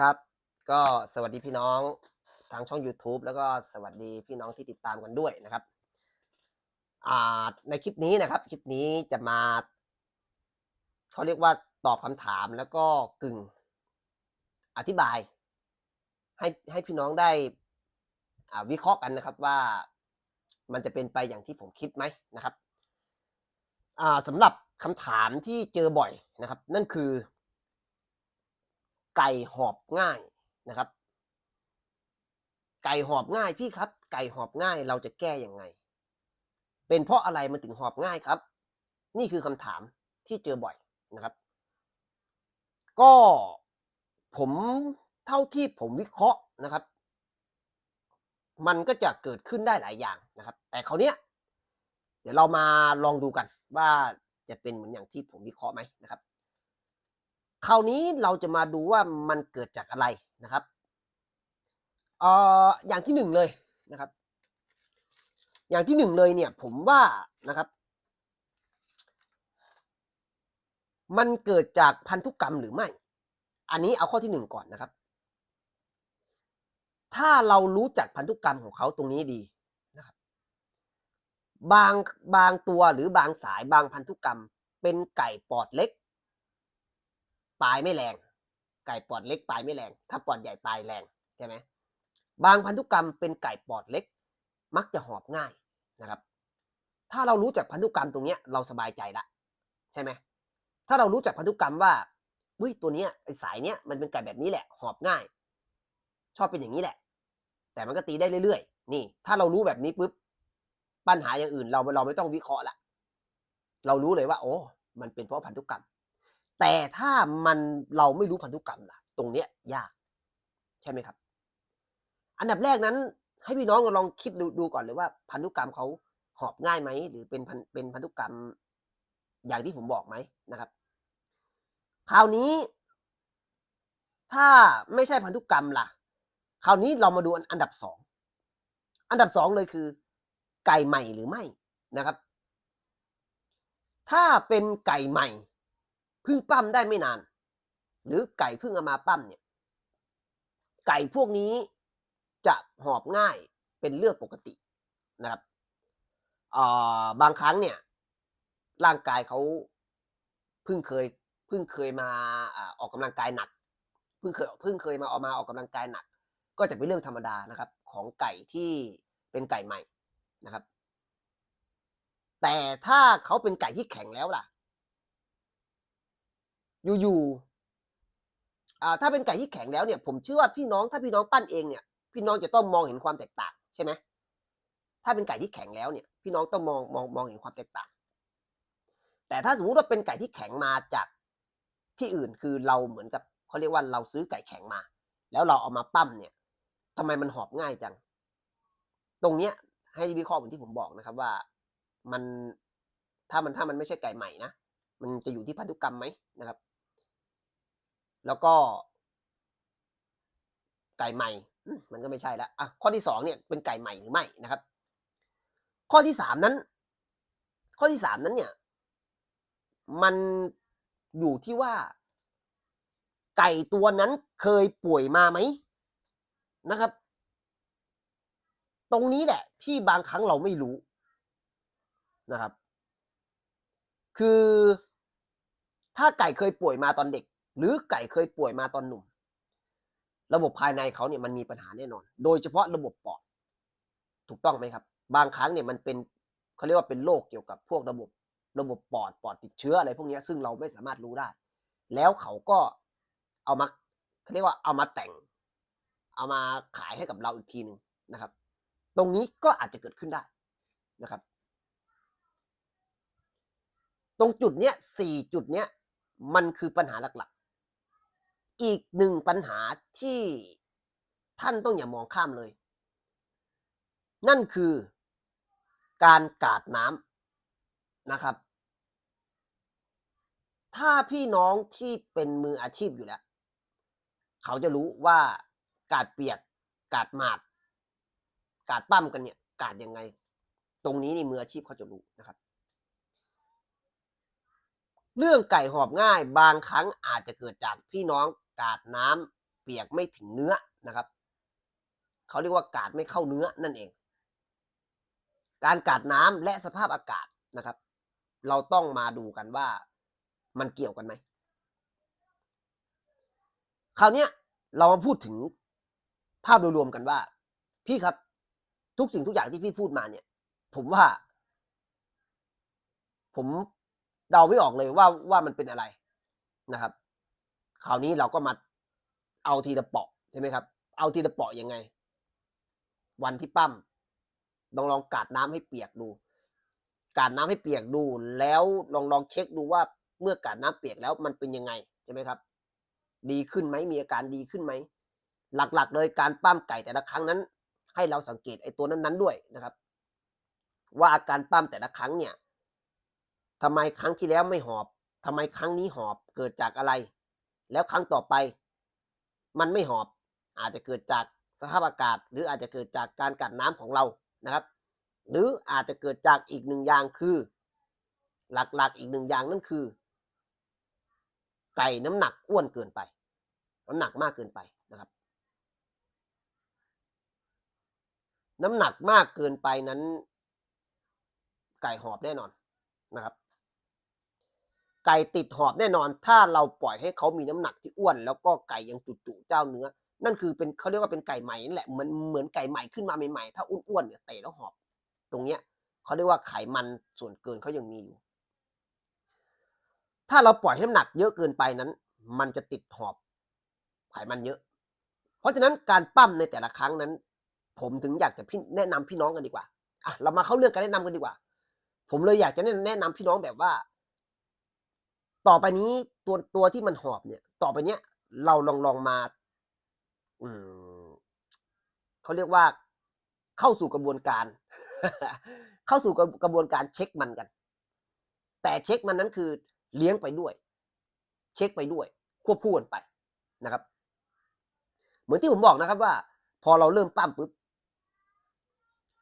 ครับ ก็สวัสดีพี่น้องทางช่อง YouTube แล้วก็สวัสดีพี่น้องที่ติดตามกันด้วยนะครับในคลิปนี้นะครับ คลิปนี้จะมาเขาเรียกว่าตอบคำถามแล้วก็กึ่งอธิบาย ให้ให้พี่น้องได้วิเคราะห์กันนะครับว่ามันจะเป็นไปอย่างที่ผมคิดไหมนะครับสำหรับคำถามที่เจอบ่อยนะครับ นั่นคือ ไก่หอบง่ายนะครับ ไก่หอบง่ายพี่ครับ ไก่หอบง่ายเราจะแก้ยังไง เป็นเพราะอะไรมันถึงหอบง่ายครับ นี่คือคำถามที่เจอบ่อยนะครับ ก็ผมเท่าที่ผมวิเคราะห์นะครับ มันก็จะเกิดขึ้นได้หลายอย่างนะครับ แต่คราวเนี้ยเดี๋ยวเรามาลองดูกันว่าจะเป็นเหมือนอย่างที่ผมวิเคราะห์ไหมนะครับ คราวนี้เราจะมาดูว่ามันเกิดจากอะไรนะครับเอ่ออย่างที่หนึ่งเลยนะครับ อย่างที่หนึ่งเลยเนี่ยผมว่านะครับ มันเกิดจากพันธุกรรมหรือไม่ อันนี้เอาข้อที่หนึ่งก่อนนะครับ ถ้าเรารู้จักพันธุกรรมของเขาตรงนี้ดีนะครับ บางบางตัวหรือบางสายบางพันธุกรรมเป็นไก่ปอดเล็ก ปลายไม่แรง ไก่ปอดเล็กปลายไม่แรง ถ้าปอดใหญ่ปลายแรงใช่ไหมบางพันธุกรรมเป็นไก่ปอดเล็ก มักจะหอบง่ายนะครับ ถ้าเรารู้จักพันธุกรรมตรงเนี้ยเราสบายใจละใช่ไหมถ้าเรารู้จักพันธุกรรมว่าเฮ้ยตัวเนี้ยไอสายเนี้ยมันเป็นไก่แบบนี้แหละ หอบง่าย ชอบเป็นอย่างนี้แหละ แต่มันก็ตีได้เรื่อยๆ นี่ ถ้าเรารู้แบบนี้ปุ๊บปัญหาอย่างอื่น เราเราไม่ต้องวิเคราะห์ละเรารู้เลยว่า โอ้มันเป็นเพราะพันธุกรรม แต่ถ้ามันเราไม่รู้พันธุกรรมล่ะ ตรงเนี้ยยาก ใช่ไหมครับ อันดับแรกนั้น ให้พี่น้องลองคิดดูดูก่อนเลยว่า พันธุกรรมเขาหอบง่ายไหมหรือเป็นพันเป็นพันธุกรรมอย่างที่ผมบอกไหมนะครับ คราวนี้ ถ้าไม่ใช่พันธุกรรมล่ะ คราวนี้เรามาดูอันดับสองอันดับสองเลยคือ ไก่ใหม่หรือไม่นะครับ ถ้าเป็นไก่ใหม่ พิ่งปั้มได้ไม่นาน หรือไก่เพิ่งเอามาปั้มเนี่ย ไก่พวกนี้จะหอบง่ายเป็นเรื่องปกตินะครับบางครั้งเนี่ย ร่างกายเขาเพิ่งเคยเพิ่งเคยมาออกกำลังกายหนักเพิ่งเคยเพิ่งเคยมาออกมาออกกำลังกายหนัก ก็จะเป็นเรื่องธรรมดานะครับ ของไก่ที่เป็นไก่ใหม่นะครับ แต่ถ้าเขาเป็นไก่ที่แข็งแล้วล่ะ อยู่ๆอ่าถ้าเป็นไก่ที่แข็งแล้วเนี่ย ผมเชื่อว่าพี่น้องถ้าพี่น้องปั้นเองเนี่ย พี่น้องจะต้องมองเห็นความแตกต่างใช่ไหมถ้าเป็นไก่ที่แข็งแล้วเนี่ย พี่น้องต้องมองมองมองเห็นความแตกต่าง แต่ถ้าสมมุติว่าเป็นไก่ที่แข็งมาจากที่อื่นคือเราเหมือนกับเขาเรียกว่าเราซื้อไก่แข็งมา แล้วเราเอามาปั้มเนี่ยทำไมมันหอบง่ายจัง ตรงเนี้ยให้วิเคราะห์เหมือนที่ผมบอกนะครับว่ามันถ้ามันถ้ามันไม่ใช่ไก่ใหม่นะมันจะอยู่ที่พันธุกรรมไหมนะครับ แล้วก็ไก่ใหม่ มันก็ไม่ใช่แล้วอะข้อที่สองเนี่ยเป็นไก่ใหม่หรือไม่นะครับ ข้อที่สามนั้น ข้อที่สามนั้นเนี่ย มันอยู่ที่ว่า ไก่ตัวนั้นเคยป่วยมาไหมนะครับ ตรงนี้แหละ ที่บางครั้งเราไม่รู้นะครับ คือถ้าไก่เคยป่วยมาตอนเด็ก หรือไก่เคยป่วยมาตอนหนุ่ม ระบบภายในเขาเนี่ยมันมีปัญหาแน่นอน โดยเฉพาะระบบปอด ถูกต้องไหมครับ บางครั้งเนี่ยมันเป็นเขาเรียกว่าเป็นโรคเกี่ยวกับพวกระบบ ระบบปอดปอดติดเชื้ออะไรพวกนี้ซึ่งเราไม่สามารถรู้ได้ แล้วเขาก็เอามาเขาเรียกว่าเอามาแต่ง เอามาขายให้กับเราอีกทีหนึ่งนะครับ ตรงนี้ก็อาจจะเกิดขึ้นได้นะครับ ตรงจุดเนี้ยสี่จุดเนี้ยมันคือปัญหาหลักๆ อีกหนึ่งปัญหาที่ท่านต้องอย่ามองข้ามเลย นั่นคือการกาดน้ำนะครับ ถ้าพี่น้องที่เป็นมืออาชีพอยู่แล้ว เขาจะรู้ว่ากาดเปียก กาดหมาด กาดปั้มกันเนี่ย กาดยังไง ตรงนี้นี่มืออาชีพเขาจะรู้นะครับ เรื่องไก่หอบง่าย บางครั้งอาจจะเกิดจากพี่น้อง กาดน้ำเปียกไม่ถึงเนื้อนะครับ เขาเรียกว่ากาดไม่เข้าเนื้อนั่นเอง การกาดน้ำและสภาพอากาศนะครับ เราต้องมาดูกันว่ามันเกี่ยวกันไหมคราวเนี้ยเรามาพูดถึงภาพโดยรวมกันว่า พี่ครับ ทุกสิ่งทุกอย่างที่พี่พูดมาเนี่ย ผมว่า ผมเดาไม่ออกเลยว่าว่ามันเป็นอะไรนะครับ คราวนี้เราก็มาเอาทีละเปาะใช่ไหมครับ เอาทีละเปาะยังไง วันที่ปั้มลองลองกาดน้ำให้เปียกดู กาดน้ำให้เปียกดู แล้วลองลองเช็คดูว่าเมื่อกาดน้ำเปียกแล้วมันเป็นยังไงใช่ไหมครับ ดีขึ้นไหมมีอาการดีขึ้นไหม หลักๆ เลยการปั้มไก่แต่ละครั้งนั้น ให้เราสังเกตไอ้ตัวนั้นๆด้วยนะครับ ว่าอาการปั้มแต่ละครั้งเนี่ยทำไมครั้งที่แล้วไม่หอบทำไมครั้งนี้หอบเกิดจากอะไร แล้วครั้งต่อไป มันไม่หอบ อาจจะเกิดจากสภาพอากาศ หรืออาจจะเกิดจากการกัดน้ำของเรานะครับ หรืออาจจะเกิดจากอีกหนึ่งอย่างคือ หลักๆอีกหนึ่งอย่างนั่นคือ ไก่น้ำหนักอ้วนเกินไป น้ำหนักมากเกินไปนะครับ น้ำหนักมากเกินไปนั้น ไก่หอบแน่นอนนะครับ ไก่ติดหอบแน่นอน ถ้าเราปล่อยให้เขามีน้ำหนักที่อ้วน แล้วก็ไก่ยังจุๆเจ้าเนื้อ นั่นคือเป็นเขาเรียกว่าเป็นไก่ใหม่นั่นแหละเหมือนเหมือนไก่ใหม่ขึ้นมาใหม่ๆถ้าอ้วนๆเนี่ยเตะแล้วหอบ ตรงเนี้ยเขาเรียกว่าไขมันส่วนเกินเขายังมีอยู่ ถ้าเราปล่อยให้น้ำหนักเยอะเกินไปนั้น มันจะติดหอบ ไขมันเยอะ เพราะฉะนั้นการปั้มในแต่ละครั้งนั้น ผมถึงอยากจะพี่แนะนำพี่น้องกันดีกว่าอะเรามาเข้าเรื่องการแนะนำกันดีกว่า ผมเลยอยากจะแนะนำพี่น้องแบบว่า ต่อไปนี้ตัวตัวที่มันหอบเนี่ย ต่อไปเนี้ยเราลองลองมา อืมเขาเรียกว่าเข้าสู่กระบวนการ เข้าสู่กระกระบวนการเช็คมันกัน แต่เช็คมันนั้นคือเลี้ยงไปด้วย เช็คไปด้วย ควบคู่กันไปนะครับ เหมือนที่ผมบอกนะครับว่า พอเราเริ่มปั้มปุ๊บ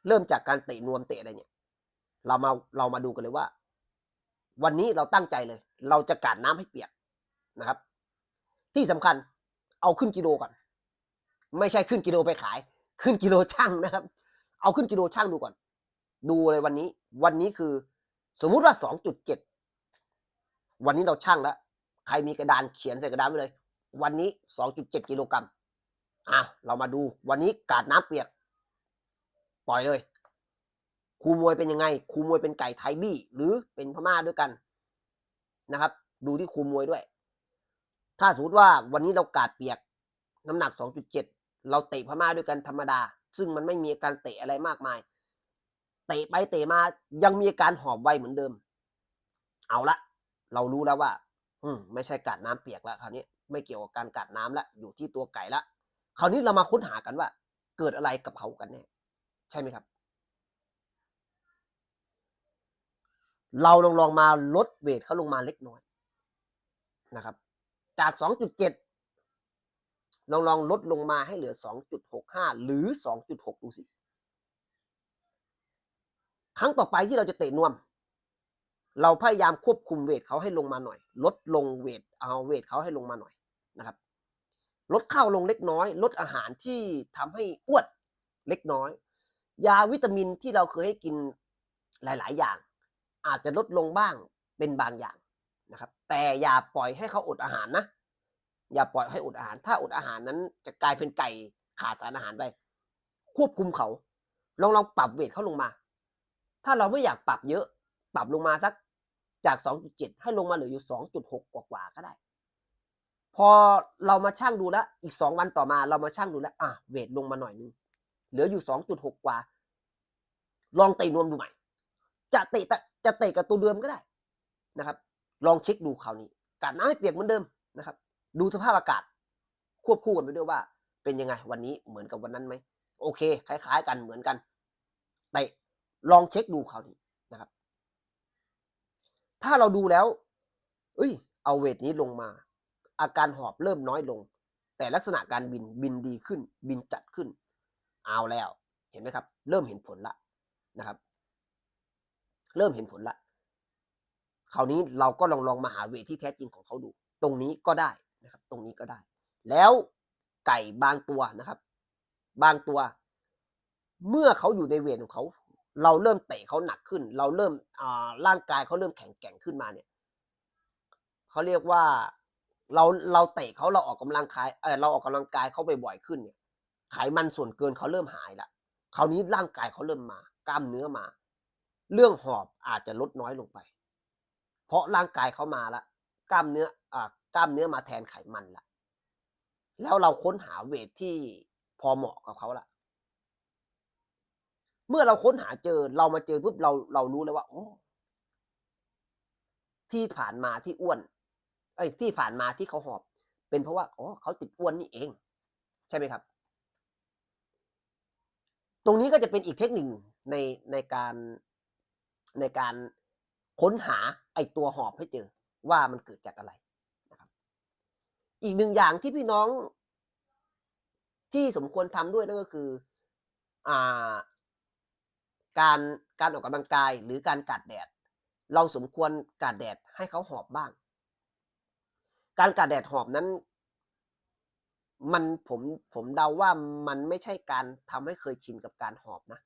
เริ่มจากการเตะนวมเตะอะไรเนี่ย เรามาเรามาดูกันเลยว่า วันนี้เราตั้งใจเลย เราจะกาดน้ำให้เปียกนะครับ ที่สำคัญเอาขึ้นกิโลก่อน ไม่ใช่ขึ้นกิโลไปขาย ขึ้นกิโลช่างนะครับ เอาขึ้นกิโลช่างดูก่อน ดูเลยวันนี้ วันนี้คือ สมมุติว่าสองจุดเจ็ดวันนี้เราช่างแล้วใครมีกระดานเขียนใส่กระดานไว้เลย วันนี้สองจุดเจ็ดกิโลกรัมอะเรามาดูวันนี้กาดน้ำเปียก ปล่อยเลยครูมวยเป็นยังไงครูมวยเป็นไก่ไทยบี้หรือเป็นพม่าด้วยกัน นะครับ ดูที่ครูมวยด้วย ถ้าสมมติว่าวันนี้เรากาดเปียก น้ำหนัก 2.7 เราเตะพม่าด้วยกันธรรมดา ซึ่งมันไม่มีการเตะอะไรมากมาย เตะไปเตะมายังมีอาการหอบไวเหมือนเดิม เอาละ เรารู้แล้วว่า อืมไม่ใช่กาดน้ำเปียกแล้วคราวนี้ไม่เกี่ยวกับการกาดน้ำละอยู่ที่ตัวไก่ละคราวนี้เรามาค้นหากันว่า เกิดอะไรกับเขากันแน่ใช่ไหมครับ เราลองลองมาลดเวทเขาลงมาเล็กน้อยนะครับ จาก 2.7 ลองลองลดลงมาให้เหลือ 2.65 หรือ 2.6 ดูสิ ครั้งต่อไปที่เราจะเตะนวม เราพยายามควบคุมเวทเขาให้ลงมาหน่อย ลดลงเวทเอาเวทเขาให้ลงมาหน่อยนะครับ ลดข้าวลงเล็กน้อย ลดอาหารที่ทำให้อ้วนเล็กน้อย ยาวิตามินที่เราเคยให้กินหลาย ๆ อย่าง อาจจะลดลงบ้างเป็นบางอย่างนะครับ แต่อย่าปล่อยให้เขาอดอาหารนะ อย่าปล่อยให้อดอาหาร ถ้าอดอาหารนั้นจะกลายเป็นไก่ขาดสารอาหารไป ควบคุมเขา ลองลองปรับเวทเขาลงมา ถ้าเราไม่อยากปรับเยอะ ปรับลงมาสักจาก 2.7 ให้ลงมาเหลืออยู่ 2.6 กว่าๆก็ได้ พอเรามาช่างดูแล้ว อีก 2 วันต่อมาเรามาช่างดูแล้ว อะ เวทลงมาหน่อยนึง เหลืออยู่ 2.6 กว่า ลองตะนวมดูใหม่ จะเตะจะเตะกับตัวเดิมก็ได้นะครับ ลองเช็คดูคราวนี้การน้ำให้เปียกเหมือนเดิมนะครับ ดูสภาพอากาศ ควบคู่กันไปด้วยว่า เป็นยังไงวันนี้เหมือนกับวันนั้นไหมโอเค คล้ายๆ กันเหมือนกันเตะลองเช็คดูคราวนี้นะครับ ถ้าเราดูแล้ว เอ้ย เอาเวทนี้ลงมา อาการหอบเริ่มน้อยลง แต่ลักษณะการบินบินดีขึ้น บินจัดขึ้น เอาแล้ว เห็นไหมครับ เริ่มเห็นผลละนะครับ เริ่มเห็นผลละคราวนี้เราก็ลองลองมาหาเวทที่แท้จริงของเขาดู ตรงนี้ก็ได้นะครับ ตรงนี้ก็ได้ แล้วไก่บางตัวนะครับ บางตัว เมื่อเขาอยู่ในเวทของเขา เราเริ่มเตะเขาหนักขึ้น เราเริ่มร่างกายเขาเริ่มแข็งแกร่งขึ้นมาเนี่ยเขาเรียกว่าเราเราเตะเขาเราออกกำลังกายเออเราออกกำลังกายเขาบ่อยๆขึ้นเนี่ยไขมันส่วนเกินเขาเริ่มหายละคราวนี้ร่างกายเขาเริ่มมากล้ามเนื้อมา เรื่องหอบอาจจะลดน้อยลงไป เพราะร่างกายเขามาละกล้ามเนื้ออ่ากล้ามเนื้อมาแทนไขมันละแล้วเราค้นหาเวทที่พอเหมาะกับเขาละเมื่อเราค้นหาเจอเรามาเจอปุ๊บเราเรารู้แล้วว่าโอ้ที่ผ่านมาที่อ้วน เอ้ยที่ผ่านมาที่เขาหอบ เป็นเพราะว่าอ๋อเขาติดอ้วนนี่เอง ใช่ไหมครับ ตรงนี้ก็จะเป็นอีกเทคนิคในในการ ในการค้นหาไอตัวหอบให้เจอว่ามันเกิดจากอะไรนะครับ อีกหนึ่งอย่างที่พี่น้อง ที่สมควรทำด้วยนั่นก็คืออ่าการการออกกำลังกายหรือการกัดแดด เราสมควรกัดแดดให้เขาหอบบ้าง การกัดแดดหอบนั้น มันผมผมเดาว่ามันไม่ใช่การทำให้เคยชินกับการหอบนะ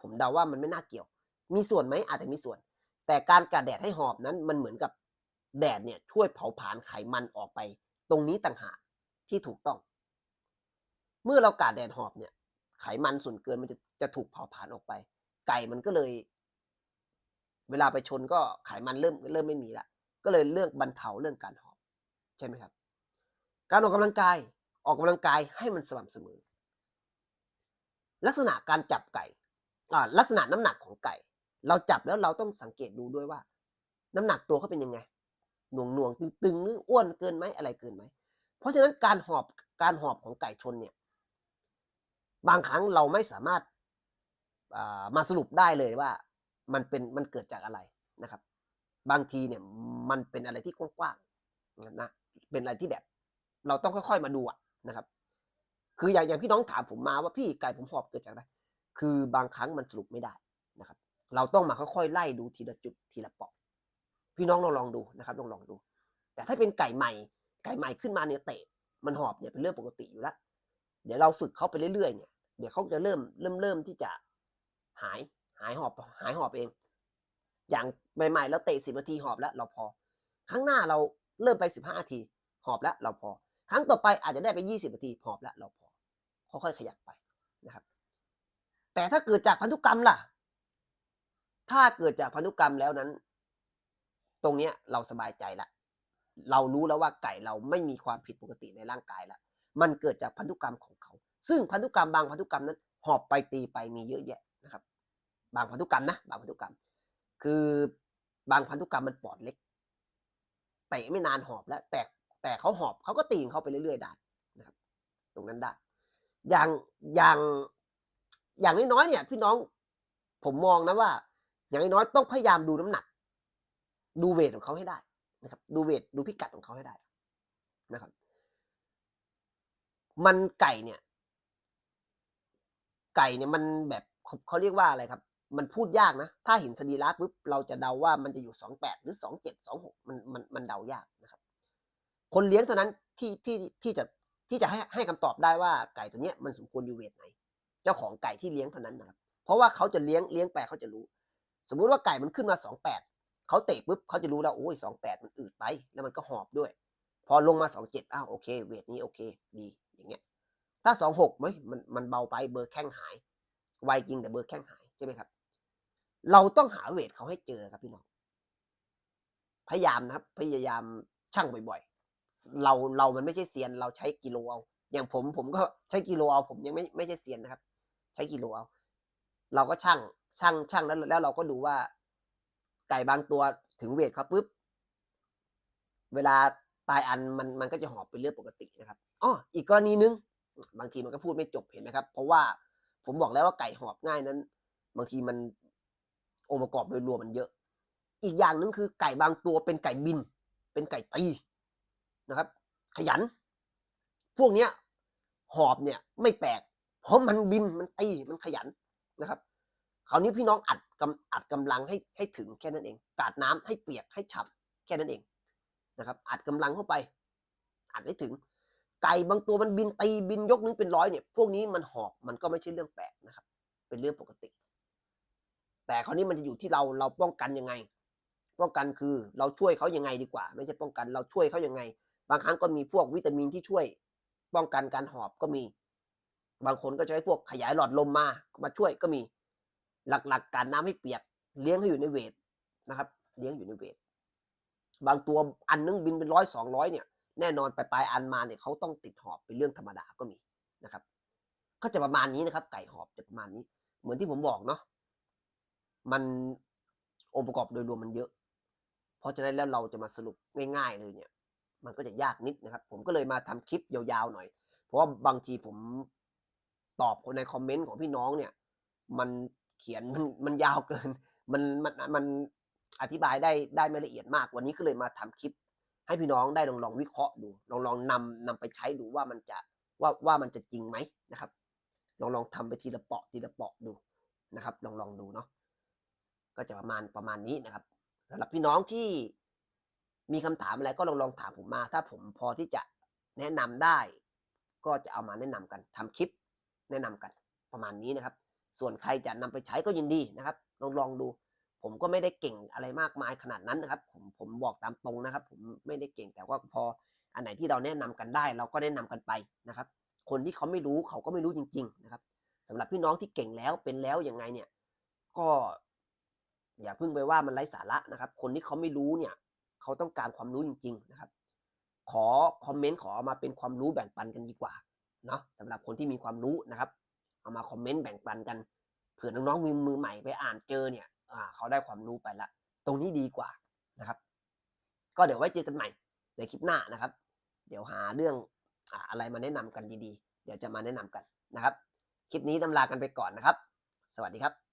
ผมเดาว่ามันไม่น่าเกี่ยว มีส่วนไหมอาจจะมีส่วน แต่การกัดแดดให้หอบนั้นมันเหมือนกับแดดเนี่ยช่วยเผาผลาญไขมันออกไป ตรงนี้ต่างหากที่ถูกต้อง เมื่อเรากัดแดดหอบเนี่ย ไขมันส่วนเกินมันจะจะถูกเผาผลาญออกไป ไก่มันก็เลย เวลาไปชนก็ไขมันเริ่มเริ่มไม่มีละก็เลยเลือกบรรเทาเรื่องการหอบใช่ไหมครับ การออกกำลังกายออกกำลังกายให้มันสม่ำเสมอ ลักษณะการจับไก่ลักษณะน้ำหนักของไก่ เราจับแล้วเราต้องสังเกตดูด้วยว่า น้ำหนักตัวเขาเป็นยังไงหน่วงหน่วงตึงๆหรืออ้วนเกินไหมอะไรเกินไหมเพราะฉะนั้นการหอบการหอบของไก่ชนเนี่ย บางครั้งเราไม่สามารถามาสรุปได้เลยว่า มันเป็นมันเกิดจากอะไรนะครับ บางทีเนี่ยมันเป็นอะไรที่กว้างๆนะเป็นอะไรที่แบบ เราต้องค่อยๆมาดูอะนะครับ คืออย่างอย่างพี่น้องถามผมมาว่าพี่ไก่ผมหอบเกิดจากอะไรคือบางครั้งมันสรุปไม่ได้นะครับ เราต้องมาค่อยๆไล่ดูทีละจุดทีละเปาะพี่น้องลองลองดูนะครับลองลองดู แต่ถ้าเป็นไก่ใหม่ ไก่ใหม่ขึ้นมาเนี่ยเตะ มันหอบเนี่ยเป็นเรื่องปกติอยู่แล้วเดี๋ยวเราฝึกเขาไปเรื่อยๆเนี่ยเดี๋ยวเขาจะเริ่มเริ่มเริ่มที่จะหายหายหอบหายหอบเอง อย่างใหม่ๆแล้วเตะสิบนาทีหอบแล้ว เราพอ ครั้งหน้าเราเริ่มไปสิบห้านาที หอบแล้วเราพอ ครั้งต่อไปอาจจะได้ไปยี่สิบนาทีหอบแล้วเราพอค่อยๆขยับไปนะครับ แต่ถ้าเกิดจากพันธุกรรมล่ะ ถ้าเกิดจากพันธุกรรมแล้วนั้น ตรงเนี้ยเราสบายใจละเรารู้แล้วว่าไก่เราไม่มีความผิดปกติในร่างกายล้วมันเกิดจากพันธุกรรมของเขา ซึ่งพันธุกรรมบางพันธุกรรมนั้น หอบไปตีไปมีเยอะแยะนะครับ บางพันธุกรรมนะบางพันธุกรรม คือบางพันธุกรรมมันปอดเล็กเตะไม่นานหอบแล้ว แต่แต่เขาหอบเขาก็ตีงเขาไปเรื่อยๆได้นะครับ ตรงนั้นได้ อย่างอย่างอย่างน้อยๆเนี่ย พี่น้องผมมองนะว่า อย่างน้อยต้องพยายามดูน้ำหนัก ดูเวทของเขาให้ได้นะครับ ดูเวทดูพิกัดของเขาให้ได้นะครับ มันไก่เนี่ย ไก่เนี่ยมันแบบเขาเรียกว่าอะไรครับ มันพูดยากนะ ถ้าเห็นสรีระปุ๊บเราจะเดาว่ามันจะอยู่สองแปดหรือสองเจ็ดสองหกมันมันมันเดายากนะครับ คนเลี้ยงเท่านั้นที่ที่ที่จะที่จะให้ให้คำตอบได้ว่าไก่ตัวเนี้ยมันสมควรอยู่เวทไหน เจ้าของไก่ที่เลี้ยงเท่านั้นนะครับ เพราะว่าเขาจะเลี้ยงเลี้ยงไปเขาจะรู้ สมมุติว่าไก่มันขึ้นมาสองแปดเขาเตะปุ๊บเขาจะรู้แล้วโอ้ยสองแปดมันอืดไป แล้วมันก็หอบด้วย พอลงมาสองเจ็ดอ้าวโอเค เวทนี้โอเค ดีอย่างเงี้ย ถ้าสองหกเฮ้ยมันมันเบาไปเบอร์แข้งหาย ไวจริงแต่เบอร์แข้งหายใช่ไหมครับ เราต้องหาเวทเขาให้เจอครับพี่น้องพยายามนะครับ พยายามชั่งบ่อยๆ เราเรามันไม่ใช่เซียน เราใช้กิโลเอาอย่างผมผมก็ใช้กิโลเอาผมยังไม่ไม่ใช่เซียนนะครับ ใช้กิโลเอาเราก็ชั่ง ชั่งชั่งแล้วแล้วเราก็ดูว่า ไก่บางตัวถึงเวทเขาปุ๊บ เวลาตายอันมันมันก็จะหอบเป็นเรื่องปกตินะครับอ๋ออีกกรณีนึง บางทีมันก็พูดไม่จบเห็นไหมครับ เพราะว่าผมบอกแล้วว่าไก่หอบง่ายนั้น บางทีมันองค์ประกอบโดยรวมมันเยอะ อีกอย่างหนึ่งคือไก่บางตัวเป็นไก่บิน เป็นไก่ตีนะครับ ขยัน พวกเนี้ย หอบเนี่ย ไม่แปลกเพราะมันบินมันตีมันขยันนะครับ คราวนี้พี่น้องอัดกำอัดกำลังให้ให้ถึงแค่นั้นเอง กาดน้ำให้เปียกให้ฉ่ำแค่นั้นเองนะครับ อัดกำลังเข้าไป อัดให้ถึง ไก่บางตัวมันบินตีบินยกนึงเป็นร้อยเนี่ย พวกนี้มันหอบมันก็ไม่ใช่เรื่องแปลกนะครับ เป็นเรื่องปกติ แต่คราวนี้มันจะอยู่ที่เราเราป้องกันยังไง ป้องกันคือเราช่วยเขายังไงดีกว่า ไม่ใช่ป้องกันเราช่วยเขายังไง บางครั้งก็มีพวกวิตามินที่ช่วย ป้องกันการหอบก็มี บางคนก็จะให้พวกขยายหลอดลมมามาช่วยก็มี หลักๆ การน้ำให้เปียก เลี้ยงให้อยู่ในเวทนะครับ เลี้ยงอยู่ในเวท บางตัวอันนึงบินเป็นร้อยสองร้อยเนี่ย แน่นอนไปปลายอันมาเนี่ยเขาต้องติดหอบเป็นเรื่องธรรมดาก็มีนะครับ ก็จะประมาณนี้นะครับ ไก่หอบจะประมาณนี้ เหมือนที่ผมบอกเนาะ มันองค์ประกอบโดยรวมมันเยอะ เพราะฉะนั้นแล้วเราจะมาสรุปง่าย ๆ เลยเนี่ย มันก็จะยากนิดนะครับ ผมก็เลยมาทำคลิปยาวๆหน่อย เพราะว่าบางทีผมตอบคนในคอมเมนต์ของพี่น้องเนี่ย มัน เขียนมันมันยาวเกิน มันมันมันอธิบายได้ได้ไม่ละเอียดมาก วันนี้ก็เลยมาทำคลิป ให้พี่น้องได้ลองลองวิเคราะห์ดู ลองลองนำนำไปใช้ดูว่ามันจะว่าว่ามันจะจริงไหมนะครับ ลองลองทำไปทีละเปาะทีละเปาะดูนะครับ ลองลองดูเนาะก็จะประมาณประมาณนี้นะครับสำหรับพี่น้องที่มีคำถามอะไรก็ลองลองถามผมมา ถ้าผมพอที่จะแนะนำได้ ก็จะเอามาแนะนำกันทำคลิปแนะนำกันประมาณนี้นะครับ ส่วนใครจะนำไปใช้ก็ยินดีนะครับลองลองดู ผมก็ไม่ได้เก่งอะไรมากมายขนาดนั้นนะครับ ผมผมบอกตามตรงนะครับ ผมไม่ได้เก่งแต่ว่าพออันไหนที่เราแนะนำกันได้ เราก็แนะนำกันไปนะครับ คนที่เขาไม่รู้เขาก็ไม่รู้จริง ๆ นะครับสำหรับพี่น้องที่เก่งแล้วเป็นแล้วยังไงเนี่ยก็อย่าเพิ่งไปว่ามันไร้สาระนะครับ คนที่เขาไม่รู้เนี่ย เขาต้องการความรู้จริง ๆ นะครับ ขอคอมเมนต์ขอมาเป็นความรู้แบ่งปันกันดีกว่าเนาะสำหรับคนที่มีความรู้นะครับ เอามาคอมเมนต์แบ่งปันกันเผื่อน้องๆมือมือใหม่ไปอ่านเจอเนี่ยเขาได้ความรู้ไปละตรงนี้ดีกว่านะครับ ก็เดี๋ยวไว้เจอกันใหม่ในคลิปหน้านะครับ เดี๋ยวหาเรื่องอะไรมาแนะนำกันดีๆ เดี๋ยวจะมาแนะนำกันนะครับ คลิปนี้ตำลากันไปก่อนนะครับ สวัสดีครับ